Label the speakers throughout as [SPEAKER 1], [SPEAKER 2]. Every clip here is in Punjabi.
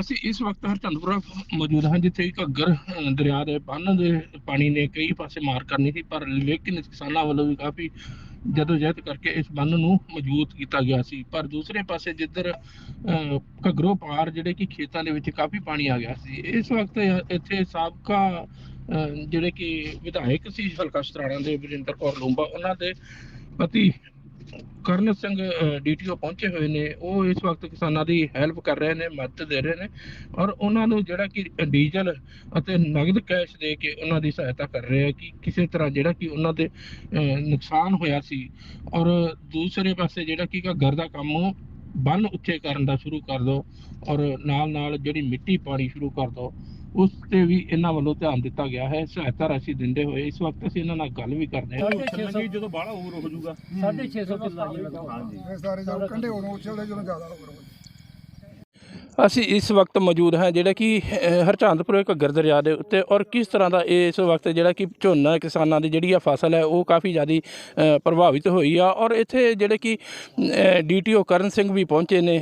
[SPEAKER 1] ਅਸੀਂ ਇਸ ਵਕਤ ਹਰਚੰਦਪੁਰਾ ਮੌਜੂਦ ਹਾਂ ਜਿੱਥੇ ਘੱਗਰ ਦਰਿਆ ਦੇ ਬੰਨ ਦੇ ਪਾਣੀ ਨੇ ਕਈ ਪਾਸੇ ਮਾਰ ਕਰਨੀ ਸੀ ਪਰ ਲੇਕਿਨ ਕਿਸਾਨਾਂ ਵੱਲੋਂ ਵੀ ਕਾਫੀ ਜਦੋਜਹਿਦ ਕਰਕੇ ਇਸ ਬੰਨ ਨੂੰ ਮਜ਼ਬੂਤ ਕੀਤਾ ਗਿਆ ਸੀ। ਪਰ ਦੂਸਰੇ ਪਾਸੇ ਜਿੱਧਰ ਅ, ਘੱਗਰੋਂ ਪਾਰ ਜਿਹੜੇ ਕਿ ਖੇਤਾਂ ਦੇ ਵਿੱਚ ਕਾਫੀ ਪਾਣੀ ਆ ਗਿਆ ਸੀ ਇਸ ਵਕਤ ਇੱਥੇ ਸਾਬਕਾ ਅ, ਜਿਹੜੇ ਕਿ ਵਿਧਾਇਕ ਸੀ ਹਲਕਾ ਸਤਰਾਣਾ ਦੇ ਵਰਿੰਦਰ ਕੌਰ ਲੂੰਬਾ ਉਹਨਾਂ ਦੇ ਪਤੀ ਕਰਨ ਸਿੰਘ ਡੀਟੀਓ ਪਹੁੰਚੇ ਹੋਏ ਨੇ। ਉਹ ਇਸ ਵਕਤ ਕਿਸਾਨਾਂ ਦੀ ਹੈਲਪ ਕਰ ਰਹੇ ਨੇ ਮਦਦ ਦੇ ਰਹੇ ਨੇ ਔਰ ਉਹਨਾਂ ਨੂੰ ਜਿਹੜਾ ਕਿ ਡੀਜ਼ਲ ਅਤੇ ਨਗਦ ਕੈਸ਼ ਦੇ ਕੇ ਉਹਨਾਂ ਦੀ ਸਹਾਇਤਾ ਕਰ ਰਹੇ ਆ ਕਿ ਕਿਸੇ ਤਰ੍ਹਾਂ ਜਿਹੜਾ ਕਿ ਉਹਨਾਂ ਦੇ ਅਹ, ਨੁਕਸਾਨ ਹੋਇਆ ਸੀ। ਔਰ ਦੂਸਰੇ ਪਾਸੇ ਜਿਹੜਾ ਕਿ ਘਰ ਦਾ ਕੰਮ ਬੰਨ ਉੱਚੇ ਕਰਨ ਦਾ ਸ਼ੁਰੂ ਕਰ ਦੋ ਔਰ ਨਾਲ ਨਾਲ ਜਿਹੜੀ ਮਿੱਟੀ ਪਾਣੀ ਸ਼ੁਰੂ ਕਰ ਦੋ। ਉਸ ਤੇ ਵੀ ਇਹਨਾਂ ਵੱਲੋਂ ਧਿਆਨ ਦਿੱਤਾ ਗਿਆ ਹੈ ਸਹਾਇਤਾ ਰਾਸ਼ੀ ਦਿੰਦੇ ਹੋਏ ਇਸ ਵਕਤ ਅਸੀਂ ਇਹਨਾਂ ਨਾਲ ਗੱਲ ਵੀ ਕਰਦੇ ਹਾਂ।
[SPEAKER 2] ਜਦੋਂ ਬਾਹਲਾ ਹੋਰ ਹੋ ਜਾਊਗਾ।
[SPEAKER 3] 650 ਕਿੱਲਾ ਜੀ
[SPEAKER 4] ਸਾਰੇ ਜਦੋਂ ਕੰਢੇ ਉਦੋਂ ਉਛਲਦੇ ਜਦੋਂ ਜ਼ਿਆਦਾ ਹੋ
[SPEAKER 1] ਅਸੀਂ ਇਸ ਵਕਤ ਮੌਜੂਦ ਹਾਂ ਜਿਹੜਾ ਕਿ ਹਰਚੰਦਪੁਰ ਘੱਗਰ ਦਰਿਆ ਦੇ ਉੱਤੇ ਔਰ ਕਿਸ ਤਰ੍ਹਾਂ ਦਾ ਇਸ ਵਕਤ ਜਿਹੜਾ ਕਿ ਝੋਨਾ ਕਿਸਾਨਾਂ ਦੀ ਜਿਹੜੀ ਆ ਫਸਲ ਹੈ ਉਹ ਕਾਫੀ ਜ਼ਿਆਦਾ ਪ੍ਰਭਾਵਿਤ ਹੋਈ ਆ ਔਰ ਇੱਥੇ ਜਿਹੜੇ ਕਿ ਡੀਟੀਓ ਕਰਨ ਸਿੰਘ ਵੀ ਪਹੁੰਚੇ ਨੇ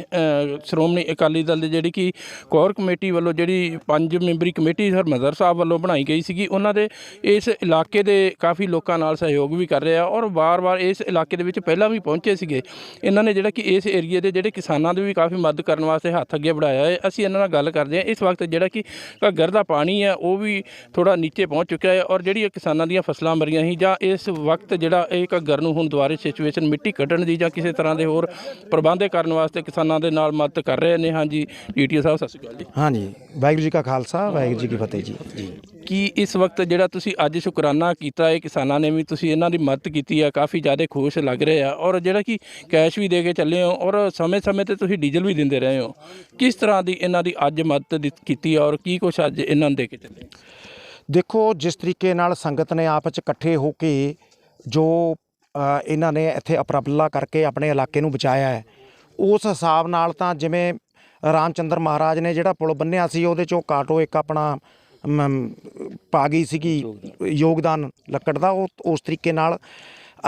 [SPEAKER 1] ਸ਼੍ਰੋਮਣੀ ਅਕਾਲੀ ਦਲ ਦੇ ਜਿਹੜੀ ਕਿ ਕੋਰ ਕਮੇਟੀ ਵੱਲੋਂ ਜਿਹੜੀ ਪੰਜ ਮੈਂਬਰੀ ਕਮੇਟੀ ਹਰਮੰਦਰ ਸਾਹਿਬ ਵੱਲੋਂ ਬਣਾਈ ਗਈ ਸੀਗੀ, ਉਹਨਾਂ ਦੇ ਇਸ ਇਲਾਕੇ ਦੇ ਕਾਫੀ ਲੋਕਾਂ ਨਾਲ ਸਹਿਯੋਗ ਵੀ ਕਰ ਰਹੇ ਆ ਔਰ ਵਾਰ-ਵਾਰ ਇਸ ਇਲਾਕੇ ਦੇ ਵਿੱਚ ਪਹਿਲਾਂ ਵੀ ਪਹੁੰਚੇ ਸੀਗੇ। ਇਹਨਾਂ ਨੇ ਜਿਹੜਾ ਕਿ ਇਸ ਏਰੀਏ ਦੇ ਜਿਹੜੇ ਕਿਸਾਨਾਂ ਦੀ ਵੀ ਕਾਫੀ ਮਦਦ ਕਰਨ ਵਾਸਤੇ ਹੱਥ ਅੱਗੇ ਵਧਾਇਆ ਹੈ। ਅਸੀਂ ਇਹਨਾਂ ਨਾਲ ਗੱਲ ਕਰਦੇ ਹਾਂ। ਇਸ ਵਕਤ ਜਿਹੜਾ ਕਿ ਘੱਗਰ ਦਾ ਪਾਣੀ ਹੈ, ਉਹ ਵੀ ਥੋੜਾ ਨੀਚੇ ਪਹੁੰਚ ਚੁੱਕਿਆ ਹੈ ਔਰ ਜਿਹੜੀ ਕਿਸਾਨਾਂ ਦੀਆਂ ਫਸਲਾਂ ਮਰੀਆਂ ਸੀ ਜਾਂ ਇਸ ਵਕਤ ਜਿਹੜਾ ਇਹ ਘੱਗਰ ਨੂੰ ਹੁਣ ਦੁਬਾਰੇ ਸਿਚੁਏਸ਼ਨ ਮਿੱਟੀ ਕੱਢਣ ਦੀ ਜਾਂ ਕਿਸੇ ਤਰ੍ਹਾਂ ਦੇ ਹੋਰ ਪ੍ਰਬੰਧ ਕਰਨ ਵਾਸਤੇ ਕਿਸਾਨਾਂ ਦੇ ਨਾਲ ਮਦਦ ਕਰ ਰਹੇ ਨੇ। ਹਾਂਜੀ ਡੀਟੀਓ ਸਾਹਿਬ, ਸਤਿ ਸ਼੍ਰੀ ਅਕਾਲ ਜੀ।
[SPEAKER 5] ਹਾਂਜੀ, ਵਾਹਿਗੁਰੂ ਜੀ ਕਾ ਖਾਲਸਾ, ਵਾਹਿਗੁਰੂ ਜੀ ਕੀ ਫਤਿਹ ਜੀ।
[SPEAKER 1] ਕੀ ਇਸ ਵਕਤ ਜਿਹੜਾ ਤੁਸੀਂ ਅੱਜ ਸ਼ੁਕਰਾਨਾ ਕੀਤਾ ਹੈ ਕਿਸਾਨਾਂ ਨੇ ਵੀ ਤੁਸੀਂ ਇਹਨਾਂ ਦੀ ਮਦਦ ਕੀਤੀ ਆ ਕਾਫੀ ਜ਼ਿਆਦਾ ਖੁਸ਼ ਲੱਗ ਰਹੇ ਆ ਔਰ ਜਿਹੜਾ ਕਿ ਕੈਸ਼ ਵੀ ਦੇ ਕੇ ਚੱਲੇ ਹੋ ਔਰ ਸਮੇਂ-ਸਮੇਂ ਤੇ ਤੁਸੀਂ ਡੀਜ਼ਲ ਵੀ ਦਿੰਦੇ ਰਹੇ ਹੋ। ਕਿਸ ਤਰ੍ਹਾਂ ਦੀ ਇਹਨਾਂ ਦੀ ਅੱਜ ਮਦਦ ਦਿੱਤ- ਕੀਤੀ ਹੈ ਔਰ ਕੀ ਕੁਛ ਅੱਜ ਇਹਨਾਂ ਨੂੰ ਦੇ ਕੇ ਚੱਲੇ?
[SPEAKER 5] ਦੇਖੋ ਜਿਸ ਤਰੀਕੇ ਨਾਲ ਸੰਗਤ ਨੇ ਆਪਸ ਚ ਇਕੱਠੇ ਹੋ ਕੇ ਜੋ ਅ, ਇਹਨਾਂ ਨੇ ਇੱਥੇ ਅਪਰਬਲਾ ਕਰਕੇ ਆਪਣੇ ਇਲਾਕੇ ਨੂੰ ਬਚਾਇਆ ਹੈ ਉਸ ਹਿਸਾਬ ਨਾਲ ਤਾਂ ਜਿਵੇਂ ਰਾਮਚੰਦਰ ਮਹਾਰਾਜ ਨੇ ਜਿਹੜਾ ਪੁਲ ਬੰਨਿਆ ਸੀ ਉਹਦੇ ਚੋਂ ਕਾਟੋ ਇੱਕ ਆਪਣਾ ਮ, ਪਾ ਗਈ ਸੀਗੀ ਯੋਗਦਾਨ। ਲੱਕੜ ਦਾ ਉਹ ਉਸ ਤਰੀਕੇ ਨਾਲ।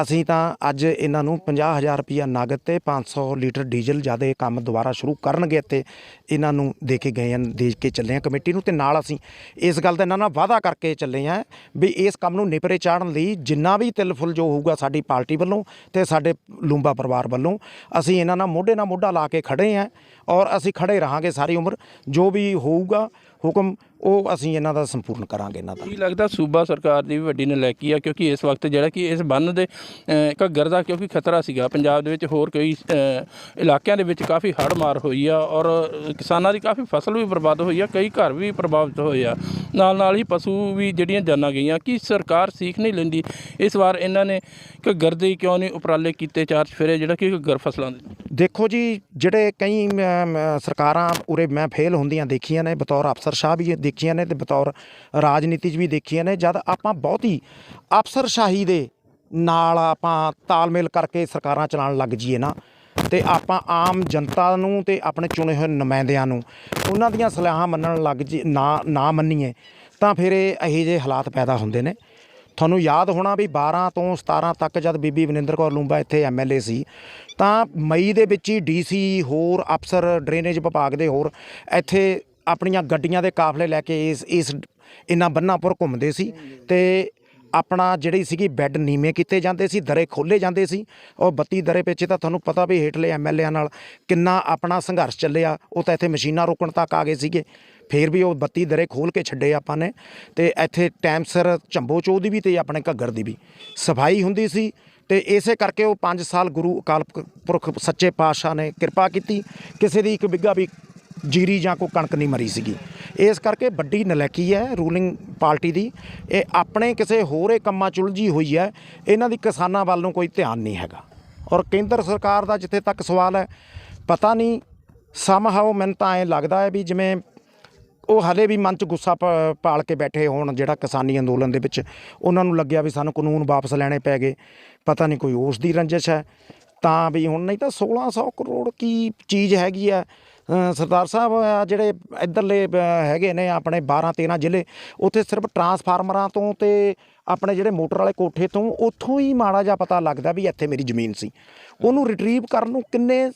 [SPEAKER 5] ਅਸੀਂ ਤਾਂ ਅੱਜ ਇਹਨਾਂ ਨੂੰ 50000 ਰੁਪਇਆ ਨਗਦ ਤੇ 500 ਲੀਟਰ ਡੀਜ਼ਲ ਇਹ ਕੰਮ ਦੁਬਾਰਾ ਸ਼ੁਰੂ ਕਰਨਗੇ ਤੇ ਇਹਨਾਂ ਨੂੰ ਦੇ ਕੇ ਗਏ ਹਨ ਦੇ ਕੇ ਚੱਲੇ ਆ ਕਮੇਟੀ ਨੂੰ ਤੇ ਨਾਲ ਅਸੀਂ ਇਸ ਗੱਲ ਦਾ ਇਹਨਾਂ ਨਾਲ ਵਾਅਦਾ ਕਰਕੇ ਚੱਲੇ ਆ ਵੀ ਇਸ ਕੰਮ ਨੂੰ ਨਿਪਰੇ ਚਾੜਨ ਲਈ ਜਿੰਨਾ ਵੀ ਤਿਲ ਫੁੱਲ ਜੋ ਹੋਊਗਾ ਸਾਡੀ ਪਾਰਟੀ ਵੱਲੋਂ ਤੇ ਸਾਡੇ ਲੂੰਬਾ ਪਰਿਵਾਰ ਵੱਲੋਂ ਅਸੀਂ ਇਹਨਾਂ ਨਾਲ ਮੋਢੇ ਨਾਲ ਮੋਢਾ ਲਾ ਕੇ ਖੜੇ ਆ ਔਰ ਅਸੀਂ ਖੜੇ ਰਹਾਂਗੇ ਸਾਰੀ ਉਮਰ। ਜੋ ਵੀ ਹੋਊਗਾ ਹੁਕਮ ਉਹ ਅਸੀਂ ਇਹਨਾਂ ਦਾ ਸੰਪੂਰਨ ਕਰਾਂਗੇ ਇਹਨਾਂ ਦਾ।
[SPEAKER 1] ਕੀ ਲੱਗਦਾ ਸੂਬਾ ਸਰਕਾਰ ਦੀ ਵੀ ਵੱਡੀ ਨਲਾਇਕੀ ਆ ਕਿਉਂਕਿ ਇਸ ਵਕਤ ਜਿਹੜਾ ਕਿ ਇਸ ਬੰਨ ਦੇ ਅਹ, ਘੱਗਰ ਦਾ ਕਿਉਂਕਿ ਖਤਰਾ ਸੀਗਾ। ਪੰਜਾਬ ਦੇ ਵਿੱਚ ਹੋਰ ਕਈ ਅਹ, ਇਲਾਕਿਆਂ ਦੇ ਵਿੱਚ ਕਾਫੀ ਹੜ੍ਹ ਮਾਰ ਹੋਈ ਆ ਔਰ ਕਿਸਾਨਾਂ ਦੀ ਕਾਫੀ ਫਸਲ ਵੀ ਬਰਬਾਦ ਹੋਈ ਆ ਕਈ ਘਰ ਵੀ ਪ੍ਰਭਾਵਿਤ ਹੋਏ ਆ। ਨਾਲ ਨਾਲ ਹੀ ਪਸ਼ੂ ਵੀ ਜਿਹੜੀਆਂ ਜਾਨਾਂ ਗਈਆਂ ਕੀ ਸਰਕਾਰ ਸੀਖ ਨਹੀਂ ਲੈਂਦੀ? ਇਸ ਵਾਰ ਇਹਨਾਂ ਨੇ ਘੱਗਰ ਦੇ ਕਿਉਂ ਨਹੀਂ ਉਪਰਾਲੇ ਕੀਤੇ ਚਾਰ ਚਫੇਰੇ ਜਿਹੜਾ ਕਿ ਘੱਗਰ ਫਸਲਾਂ ਦੇ?
[SPEAKER 5] ਦੇਖੋ ਜੀ ਜਿਹੜੇ ਕਈ ਮ, ਮ, ਸਰਕਾਰਾਂ ਉਰੇ ਮੈਂ ਫੇਲ ਹੁੰਦੀਆਂ ਦੇਖੀਆਂ ਨੇ ਬਤੌਰ ਅਫਸਰਸ਼ਾਹ ਵੀ ਦੇਖੀਆਂ ਨੇ ਤੇ ਬਤੌਰ ਰਾਜਨੀਤੀ 'ਚ ਵੀ ਦੇਖੀਆਂ ਨੇ, ਜਦ ਆਪਾਂ ਬਹੁਤੀ ਅਫਸਰਸ਼ਾਹੀ ਦੇ ਨਾਲ ਆਪਾਂ ਤਾਲਮੇਲ ਕਰਕੇ ਸਰਕਾਰਾਂ ਚਲਾਉਣ ਲੱਗ ਜਾਈਏ ਨਾ, ਤੇ ਆਪਾਂ ਆਮ ਜਨਤਾ ਨੂੰ ਤੇ ਆਪਣੇ ਚੁਣੇ ਹੋਏ ਨੁਮਾਇੰਦਿਆਂ ਨੂੰ ਉਹਨਾਂ ਦੀਆਂ ਸਲਾਹਾਂ ਮੰਨਣ ਲੱਗ ਜੀ, ਨਾ ਨਾ ਮੰਨੀਏ, ਤਾਂ ਫਿਰ ਇਹ ਇਹੋ ਜਿਹੇ ਹਾਲਾਤ ਪੈਦਾ ਹੁੰਦੇ ਨੇ। ਤੁਹਾਨੂੰ ਯਾਦ ਹੋਣਾ ਵੀ 12 ਤੋਂ 17 ਤੱਕ ਜਦ ਬੀਬੀ ਵਿਨਿੰਦਰ ਕੌਰ ਲੂੰਬਾ ਇੱਥੇ ਐਮਐਲਏ ਸੀ, ਤਾਂ ਮਈ ਦੇ ਵਿੱਚ ਹੀ ਡੀਸੀ ਹੋਰ ਅਫਸਰ, ਡਰੇਨੇਜ ਵਿਭਾਗ ਦੇ ਹੋਰ ਇੱਥੇ ਆਪਣੀਆਂ ਗੱਡੀਆਂ ਦੇ ਕਾਫਲੇ ਲੈ ਕੇ ਇਸ ਇਸ ਇਹਨਾਂ ਬੰਨਾਪੁਰ ਘੁੰਮਦੇ ਸੀ ਤੇ ਆਪਣਾ ਜਿਹੜੀ ਸੀਗੀ ਬੈੱਡ ਨੀਵੇਂ ਕੀਤੇ ਜਾਂਦੇ ਸੀ, ਦਰੇ ਖੋਲੇ ਜਾਂਦੇ ਸੀ। ਉਹ 32 ਦਰੇ ਪਿੱਛੇ ਤਾਂ ਤੁਹਾਨੂੰ ਪਤਾ ਵੀ ਹੇਠਲੇ ਐਮਐਲਏਆਂ ਨਾਲ ਕਿੰਨਾ ਆਪਣਾ ਸੰਘਰਸ਼ ਚੱਲਿਆ, ਉਹ ਤਾਂ ਇੱਥੇ ਮਸ਼ੀਨਾਂ ਰੋਕਣ ਤੱਕ ਆ ਗਏ ਸੀਗੇ। ਫੇਰ ਵੀ ਉਹ 32 ਦਰੇ ਖੋਲ ਕੇ ਛੱਡੇ ਆਪਾਂ ਨੇ ਤੇ ਇੱਥੇ ਟਾਈਮ ਸਿਰ ਝੰਬੋ ਚੋ ਦੀ ਵੀ ਤੇ ਆਪਣੇ ਘੱਗਰ ਦੀ ਵੀ ਸਫ਼ਾਈ ਹੁੰਦੀ ਸੀ ਤੇ ਇਸੇ ਕਰਕੇ ਉਹ 5 ਸਾਲ ਗੁਰੂ ਅਕਾਲ ਪੁਰਖ ਸੱਚੇ ਪਾਤਸ਼ਾਹ ਨੇ ਕਿਰਪਾ ਕੀਤੀ। ਕਿਸੇ ਦੀ ਇੱਕ ਬਿੱਗਾ ਵੀ ਜੀਰੀ ਜਾਂ ਕੋਈ ਕਣਕ ਨਹੀਂ ਮਰੀ ਸੀਗੀ। ਇਸ ਕਰਕੇ ਵੱਡੀ ਨਲੈਕੀ ਹੈ ਰੂਲਿੰਗ ਪਾਰਟੀ ਦੀ। ਇਹ ਆਪਣੇ ਕਿਸੇ ਹੋਰੇ ਕੰਮਾਂ 'ਚ ਉਲਝੀ ਹੋਈ ਹੈ। ਇਹਨਾਂ ਦੀ ਕਿਸਾਨਾਂ ਵੱਲ ਨੂੰ ਕੋਈ ਧਿਆਨ ਨਹੀਂ ਹੈਗਾ। ਔਰ ਕੇਂਦਰ ਸਰਕਾਰ ਦਾ ਜਿੱਥੇ ਤੱਕ ਸਵਾਲ ਹੈ, ਪਤਾ ਨਹੀਂ ਸਮਹਾਉ ਮੈਨੂੰ ਤਾਂ ਐਂ ਲੱਗਦਾ ਹੈ ਵੀ ਜਿਵੇਂ ਉਹ ਹਲੇ ਵੀ ਮਨ 'ਚ ਗੁੱਸਾ ਪ- ਪਾਲ ਕੇ ਬੈਠੇ ਹੋਣ ਜਿਹੜਾ ਕਿਸਾਨੀ ਅੰਦੋਲਨ ਦੇ ਵਿੱਚ ਉਹਨਾਂ ਨੂੰ ਲੱਗਿਆ ਵੀ ਸਾਨੂੰ ਕਾਨੂੰਨ ਵਾਪਸ ਲੈਣੇ ਪੈ ਗਏ। ਪਤਾ ਨਹੀਂ ਕੋਈ ਉਸ ਦੀ ਰੰਜਿਸ਼ ਹੈ। ਤਾਂ ਵੀ ਹੁਣ ਨਹੀਂ ਤਾਂ 1600 ਕਰੋੜ ਕੀ ਚੀਜ਼ ਹੈਗੀ ਆ ਸਰਦਾਰ ਸਾਹਿਬ ਜਿਹੜੇ ਇੱਧਰਲੇ ਹੈਗੇ ਨੇ ਆਪਣੇ 12 13 ਜ਼ਿਲ੍ਹੇ, ਉੱਥੇ ਸਿਰਫ ਟਰਾਂਸਫਾਰਮਰਾਂ ਤੋਂ ਤੇ ਆਪਣੇ ਜਿਹੜੇ ਮੋਟਰ ਵਾਲੇ ਕੋਠੇ ਤੋਂ ਉੱਥੋਂ ਹੀ ਮਾੜਾ ਜਿਹਾ ਪਤਾ ਲੱਗਦਾ ਵੀ ਇੱਥੇ ਮੇਰੀ ਜ਼ਮੀਨ ਸੀ। ਉਹਨੂੰ ਰਿਟਰੀਵ ਕਰਨ ਨੂੰ ਕਿੰਨੇ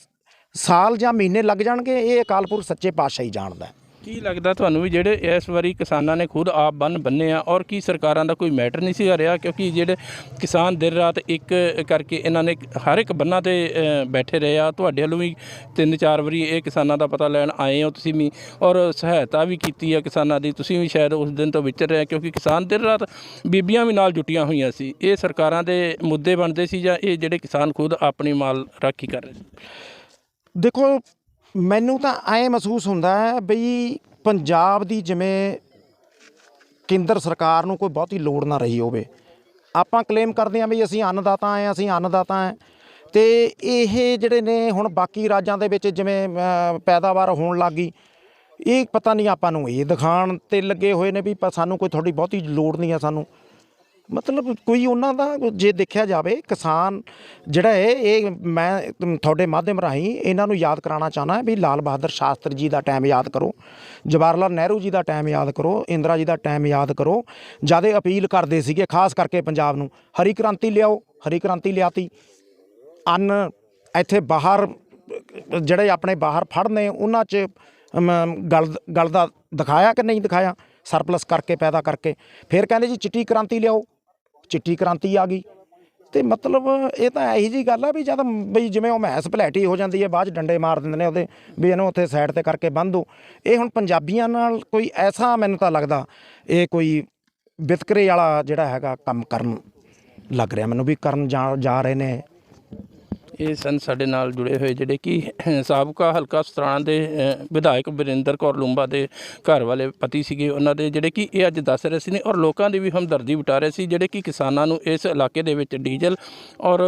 [SPEAKER 5] ਸਾਲ ਜਾਂ ਮਹੀਨੇ ਲੱਗ ਜਾਣਗੇ, ਇਹ ਅਕਾਲਪੁਰ ਸੱਚੇ ਪਾਤਸ਼ਾਹ ਹੀ। ਜਾਣਦਾ
[SPEAKER 1] ਕੀ ਲੱਗਦਾ ਤੁਹਾਨੂੰ ਵੀ ਜਿਹੜੇ ਇਸ ਵਾਰੀ ਕਿਸਾਨਾਂ ਨੇ ਖੁਦ ਆਪ ਬੰਨ ਬੰਨੇ ਆ ਔਰ ਕੀ ਸਰਕਾਰਾਂ ਦਾ ਕੋਈ ਮੈਟਰ ਨਹੀਂ ਸੀ ਰਿਹਾ? ਕਿਉਂਕਿ ਜਿਹੜੇ ਕਿਸਾਨ ਦਿਨ ਰਾਤ ਇੱਕ ਕਰਕੇ ਇਹਨਾਂ ਨੇ ਹਰ ਇੱਕ ਬੰਨਾਂ ਤੇ ਬੈਠੇ ਰਹੇ ਆ। ਤੁਹਾਡੇ ਵੱਲੋਂ ਵੀ ਤਿੰਨ ਚਾਰ ਵਾਰੀ ਇਹ ਕਿਸਾਨਾਂ ਦਾ ਪਤਾ ਲੈਣ ਆਏ ਹੋ ਤੁਸੀਂ ਵੀ ਔਰ ਸਹਾਇਤਾ ਵੀ ਕੀਤੀ ਆ ਕਿਸਾਨਾਂ ਦੀ। ਤੁਸੀਂ ਵੀ ਸ਼ਾਇਦ ਉਸ ਦਿਨ ਤੋਂ ਵਿਚਰ ਰਹੇ ਕਿਉਂਕਿ ਕਿਸਾਨ ਦਿਨ ਰਾਤ ਬੀਬੀਆਂ ਵੀ ਨਾਲ ਜੁਟੀਆਂ ਹੋਈਆਂ ਸੀ। ਇਹ ਸਰਕਾਰਾਂ ਦੇ ਮੁੱਦੇ ਬਣਦੇ ਸੀ ਜਾਂ ਇਹ ਜਿਹੜੇ ਕਿਸਾਨ ਖੁਦ ਆਪਣੀ ਮਾਲ ਰਾਖੀ ਕਰ ਰਹੇ ਸੀ?
[SPEAKER 5] ਦੇਖੋ ਮੈਨੂੰ ਤਾਂ ਐ ਮਹਿਸੂਸ ਹੁੰਦਾ ਹੈ ਬਈ ਪੰਜਾਬ ਦੀ ਜਿਵੇਂ ਕੇਂਦਰ ਸਰਕਾਰ ਨੂੰ ਕੋਈ ਬਹੁਤੀ ਲੋੜ ਨਾ ਰਹੀ ਹੋਵੇ। ਆਪਾਂ ਕਲੇਮ ਕਰਦੇ ਹਾਂ ਵੀ ਅਸੀਂ ਅੰਨਦਾਤਾ ਆਏ ਅਸੀਂ ਅੰਨਦਾਤਾ ਹੈ। ਤੇ ਇਹ ਜਿਹੜੇ ਨੇ ਹੁਣ ਬਾਕੀ ਰਾਜਾਂ ਦੇ ਵਿੱਚ ਜਿਵੇਂ ਪੈਦਾਵਾਰ ਹੋਣ ਲੱਗੀ ਇਹ ਪਤਾ ਨਹੀਂ ਆਪਾਂ ਨੂੰ ਇਹ ਦਿਖਾਣ ਤੇ ਲੱਗੇ ਹੋਏ ਨੇ ਵੀ ਪ- ਸਾਨੂੰ ਕੋਈ ਤੁਹਾਡੀ ਬਹੁਤੀ ਲੋੜ ਨਹੀਂ ਆ ਸਾਨੂੰ। ਮਤਲਬ ਕੋਈ ਉਹਨਾਂ ਦਾ ਜੇ ਦੇਖਿਆ ਜਾਵੇ ਕਿਸਾਨ ਜਿਹੜਾ ਹੈ ਇਹ ਮੈਂ ਤੁਹਾਡੇ ਮਾਧਿਅਮ ਰਾਹੀਂ ਇਹਨਾਂ ਨੂੰ ਯਾਦ ਕਰਾਉਣਾ ਚਾਹਨਾ ਵੀ ਲਾਲ ਬਹਾਦਰ ਸ਼ਾਸਤਰੀ ਜੀ ਦਾ ਟਾਈਮ ਯਾਦ ਕਰੋ ਜਵਾਹਰ ਲਾਲ ਨਹਿਰੂ ਜੀ ਦਾ ਟਾਈਮ ਯਾਦ ਕਰੋ ਇੰਦਰਾ ਜੀ ਦਾ ਟਾਈਮ ਯਾਦ ਕਰੋ ਜ਼ਿਆਦਾ ਅਪੀਲ ਕਰਦੇ ਸੀਗੇ ਖਾਸ ਕਰਕੇ ਪੰਜਾਬ ਨੂੰ ਹਰੀ ਕ੍ਰਾਂਤੀ ਲਿਆਓ ਹਰੀ ਕ੍ਰਾਂਤੀ ਲਿਆਤੀ ਅੰਨ ਇੱਥੇ ਬਾਹਰ ਜਿਹੜੇ ਆਪਣੇ ਬਾਹਰ ਫੜਨੇ ਉਹਨਾਂ 'ਚ ਅਮ, ਗਲ ਦਾ ਦਿਖਾਇਆ ਕਿ ਨਹੀਂ ਦਿਖਾਇਆ ਸਰਪਲਸ ਕਰਕੇ ਪੈਦਾ ਕਰਕੇ ਫਿਰ ਕਹਿੰਦੇ ਜੀ ਚਿੱਟੀ ਕ੍ਰਾਂਤੀ ਲਿਆਓ ਚਿੱਟੀ ਕ੍ਰਾਂਤੀ ਆ ਗਈ। ਤੇ ਮਤਲਬ ਇਹ ਤਾਂ ਇਹੀ ਜੀ ਗੱਲ ਆ ਵੀ ਜਦ ਬਈ ਜਿਵੇਂ ਉਹ ਮਹਿਸ ਭਲੈਟੀ ਹੋ ਜਾਂਦੀ ਹੈ, ਬਾਅਦ ਚ ਡੰਡੇ ਮਾਰ ਦਿੰਦੇ ਨੇ ਉਹਦੇ ਵੀ ਇਹਨੂੰ ਉੱਥੇ ਸਾਈਡ ਤੇ ਕਰਕੇ ਬੰਨ੍ਹ ਦਿਓ ਇਹ ਹੁਣ ਪੰਜਾਬੀਆਂ ਨਾਲ ਕੋਈ ਐਸਾ ਮੈਨੂੰ ਤਾਂ ਲੱਗਦਾ ਇਹ ਕੋਈ ਵਿਤਕਰੇ ਵਾਲਾ ਜਿਹੜਾ ਹੈਗਾ ਕੰਮ ਕਰਨ ਲੱਗ ਰਿਹਾ। ਮੈਨੂੰ ਵੀ ਕਰਨ ਜਾ ਜਾ ਰਹੇ ਨੇ
[SPEAKER 1] ਇਹ ਸਨ ਸਾਡੇ ਨਾਲ ਜੁੜੇ ਹੋਏ ਜਿਹੜੇ ਕਿ ਸਾਬਕਾ ਹਲਕਾ ਸਤਰਾਣਾ ਦੇ ਵਿਧਾਇਕ ਵਰਿੰਦਰ ਕੌਰ ਲੂੰਬਾ ਦੇ ਘਰ ਵਾਲੇ ਪਤੀ ਸੀਗੇ। ਉਹਨਾਂ ਦੇ ਜਿਹੜੇ ਕਿ ਇਹ ਅੱਜ ਦੱਸ ਰਹੇ ਸੀ ਨੇ ਔਰ ਲੋਕਾਂ ਦੀ ਵੀ ਹਮਦਰਦੀ ਵਟਾ ਰਹੇ ਸੀ ਜਿਹੜੇ ਕਿ ਕਿਸਾਨਾਂ ਨੂੰ ਇਸ ਇਲਾਕੇ ਦੇ ਵਿੱਚ ਡੀਜ਼ਲ ਔਰ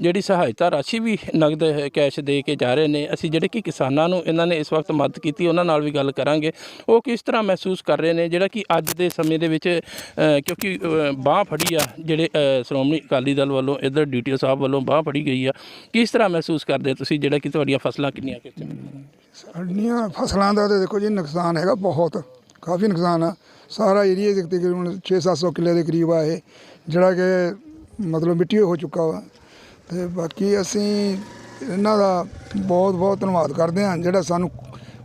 [SPEAKER 1] ਜਿਹੜੀ ਸਹਾਇਤਾ ਰਾਸ਼ੀ ਵੀ ਨਗਦ ਕੈਸ਼ ਦੇ ਕੇ ਜਾ ਰਹੇ ਨੇ। ਅਸੀਂ ਜਿਹੜੇ ਕਿ ਕਿਸਾਨਾਂ ਨੂੰ ਇਹਨਾਂ ਨੇ ਇਸ ਵਕਤ ਮਦਦ ਕੀਤੀ, ਉਹਨਾਂ ਨਾਲ ਵੀ ਗੱਲ ਕਰਾਂਗੇ। ਉਹ ਕਿਸ ਤਰ੍ਹਾਂ ਮਹਿਸੂਸ ਕਰ ਰਹੇ ਨੇ? ਜਿਹੜਾ ਕਿ ਅੱਜ ਦੇ ਸਮੇਂ ਦੇ ਵਿੱਚ ਕਿਉਂਕਿ ਬਾਹ ਫੜੀ ਆ ਜਿਹੜੇ ਸ਼੍ਰੋਮਣੀ ਅਕਾਲੀ ਦਲ ਵੱਲੋਂ, ਇਧਰ ਡੀਟੀਓ ਸਾਹਿਬ ਵੱਲੋਂ ਬਾਹ ਫੜੀ ਗਈ ਆ। ਕਿਸ ਤਰ੍ਹਾਂ ਮਹਿਸੂਸ ਕਰਦੇ ਤੁਸੀਂ ਜਿਹੜਾ ਕਿ ਤੁਹਾਡੀਆਂ ਫਸਲਾਂ ਕਿੰਨੀਆਂ ਕਿੱਥੇ
[SPEAKER 4] ਸਾਡੀਆਂ ਫਸਲਾਂ ਦਾ ਤਾਂ ਦੇਖੋ ਜੀ ਨੁਕਸਾਨ ਹੈਗਾ ਬਹੁਤ, ਕਾਫੀ ਨੁਕਸਾਨ ਆ। ਸਾਰਾ ਏਰੀਆ ਦੇ ਤਕਰੀਬਨ 6-700 ਕਿੱਲੇ ਦੇ ਕਰੀਬ ਆ ਇਹ, ਜਿਹੜਾ ਕਿ ਮਤਲਬ ਮਿੱਟੀ ਹੋ ਚੁੱਕਾ ਵਾ। ਤੇ ਬਾਕੀ ਅਸੀਂ ਇਹਨਾਂ ਦਾ ਬਹੁਤ ਬਹੁਤ ਧੰਨਵਾਦ ਕਰਦੇ ਹਾਂ, ਜਿਹੜਾ ਸਾਨੂੰ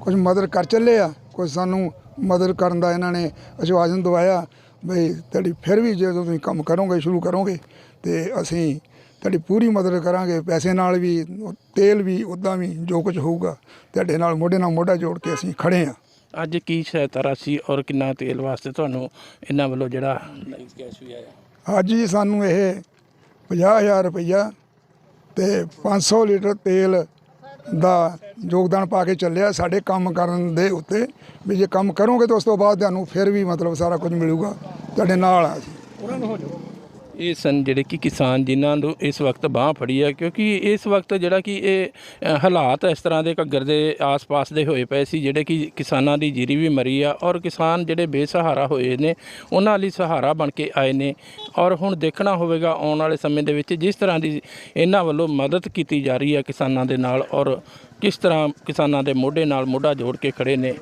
[SPEAKER 4] ਕੁਝ ਮਦਦ ਕਰ ਚੱਲੇ ਆ ਕੁਝ ਸਾਨੂੰ ਮਦਦ ਕਰਨ ਦਾ ਇਹਨਾਂ ਨੇ ਆਸ਼ਵਾਸਨ ਦਵਾਇਆ, ਬਈ ਤੁਹਾਡੀ ਫਿਰ ਵੀ ਜੇ ਤੁਸੀਂ ਕੰਮ ਕਰੋਗੇ, ਸ਼ੁਰੂ ਕਰੋਗੇ, ਤੇ ਅਸੀਂ ਤੁਹਾਡੀ ਪੂਰੀ ਮਦਦ ਕਰਾਂਗੇ ਪੈਸੇ ਨਾਲ ਵੀ ਤੇਲ ਵੀ ਉੱਦਾਂ ਵੀ ਜੋ ਕੁਝ ਹੋਊਗਾ ਤੁਹਾਡੇ ਨਾਲ ਮੋਢੇ ਨਾਲ ਮੋਢਾ ਜੋੜ ਕੇ ਅਸੀਂ ਖੜੇ ਆ
[SPEAKER 1] ਅੱਜ ਕੀ ਸਹਾਇਤਾ ਰਾਸ਼ੀ ਔਰ ਕਿੰਨਾ ਤੇਲ ਵਾਸਤੇ ਤੁਹਾਨੂੰ ਇਹਨਾਂ ਵੱਲੋਂ ਜਿਹੜਾ ਕੈਸ਼ ਵੀ ਆਇਆ
[SPEAKER 4] ਅੱਜ ਹੀ ਸਾਨੂੰ ਇਹ 50000 ਰੁਪਈਆ ਤੇ 500 ਲੀਟਰ ਤੇਲ ਦਾ ਯੋਗਦਾਨ ਪਾ ਕੇ ਚੱਲਿਆ ਸਾਡੇ ਕੰਮ ਕਰਨ ਦੇ ਉੱਤੇ। ਵੀ ਜੇ ਕੰਮ ਕਰੋਗੇ ਤਾਂ ਉਸ ਤੋਂ ਬਾਅਦ ਤੁਹਾਨੂੰ ਫਿਰ ਵੀ ਮਤਲਬ ਸਾਰਾ ਕੁਝ ਮਿਲੂਗਾ। ਤੁਹਾਡੇ ਨਾਲ ਆ ਅਸੀਂ
[SPEAKER 1] ਇਹ ਸਨ ਜਿਹੜੇ ਕਿ ਕਿਸਾਨ ਜਿਨ੍ਹਾਂ ਨੂੰ ਇਸ ਵਕਤ ਬਾਹ ਫੜੀ ਆ ਕਿਉਂਕਿ ਇਸ ਵਕਤ ਜਿਹੜਾ ਕਿ ਇਹ ਅ, ਹਾਲਾਤ ਇਸ ਤਰ੍ਹਾਂ ਦੇ ਘੱਗਰ ਦੇ ਆਸ-ਪਾਸ ਦੇ ਹੋਏ ਪਏ ਸੀ ਜਿਹੜੇ ਕਿ ਕਿਸਾਨਾਂ ਦੀ ਜੀਰੀ ਵੀ ਮਰੀ ਆ ਔਰ ਕਿਸਾਨ ਜਿਹੜੇ ਬੇਸਹਾਰਾ ਹੋਏ ਨੇ ਉਹਨਾਂ ਲਈ ਸਹਾਰਾ ਬਣ ਕੇ ਆਏ ਨੇ ਔਰ ਹੁਣ ਦੇਖਣਾ ਹੋਵੇਗਾ ਆਉਣ ਵਾਲੇ ਸਮੇਂ ਦੇ ਵਿੱਚ ਜਿਸ ਤਰ੍ਹਾਂ ਦੀ ਇਹਨਾਂ ਵੱਲੋਂ ਮਦਦ ਕੀਤੀ ਜਾ ਰਹੀ ਹੈ ਕਿਸਾਨਾਂ ਦੇ ਨਾਲ ਔਰ ਕਿਸ ਤਰ੍ਹਾਂ ਕਿਸਾਨਾਂ ਦੇ ਮੋਢੇ ਨਾਲ ਮੋਢਾ ਜੋੜ ਕੇ ਖੜੇ ਨੇ।